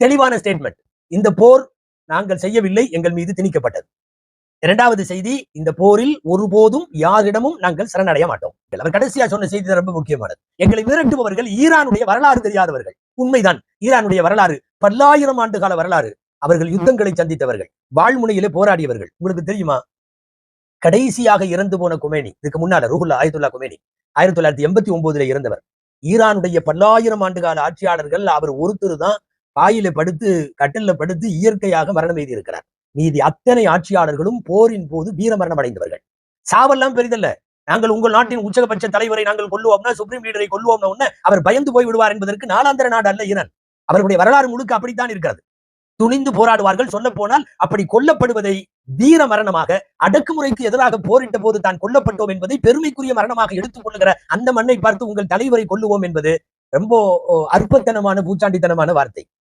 தெளிவான ஸ்டேட்மெண்ட் இந்த போர் நாங்கள் செய்யவில்லை எங்கள் மீது திணிக்கப்பட்டது. இரண்டாவது செய்தி இந்த போரில் ஒருபோதும் யாரிடமும் நாங்கள் சரணடைய மாட்டோம். அவர் கடைசியா சொன்ன செய்தி ரொம்ப முக்கியமானது. எங்களை விரட்டுபவர்கள் ஈரானுடைய வரலாறு தெரியாதவர்கள். உண்மைதான் ஈரானுடைய வரலாறு பல்லாயிரம் ஆண்டு கால வரலாறு. அவர்கள் யுத்தங்களை சந்தித்தவர்கள் வாழ்முனையிலே போராடியவர்கள். உங்களுக்கு தெரியுமா? கடைசியாக இறந்து போன குமேனி இதுக்கு முன்னால ரூகுல்லா ஆயிரத்துல்லா குமேனி ஆயிரத்தி தொள்ளாயிரத்தி எண்பத்தி ஒன்பதுல இறந்தவர். ஈரானுடைய பல்லாயிரம் ஆண்டு கால ஆட்சியாளர்கள் அவர் ஒருத்தர் தான் பாயில படுத்து கட்டில படுத்து இயற்கையாக மரணம் எய்தி இருக்கிறார் மீதி அத்தனை ஆட்சியாளர்களும் போரின் போது வீர மரணம் அடைந்தவர்கள். சாவெல்லாம் பெரிதல்ல. நாங்கள் உங்கள் நாட்டின் உச்சகபட்ச தலைவரை நாங்கள் கொல்லுவோம்னா சுப்ரீம் லீடரை கொல்லுவோம்னா உடனே அவர் பயந்து போய் விடுவார் என்பதற்கு நாலாந்திர நாடு அல்ல ஈரான் அவர்களுடைய வரலாறு முழுக்க அப்படித்தான் இருக்கிறது. துணிந்து போராடுவார்கள் சொல்ல போனால் அப்படி கொல்லப்படுவதை வீர மரணமாக அடக்குமுறைக்கு எதிராக போரிட்ட போது தான் கொல்லப்பட்டோம் என்பதை பெருமைக்குரிய மரணமாக எடுத்துக் கொள்ளுகிற அந்த மண்ணை பார்த்து உங்கள் தலைவரை கொல்லுவோம் என்பது ரொம்ப ஓ, அற்பத்தனமான பூச்சாண்டித்தனமான வார்த்தை.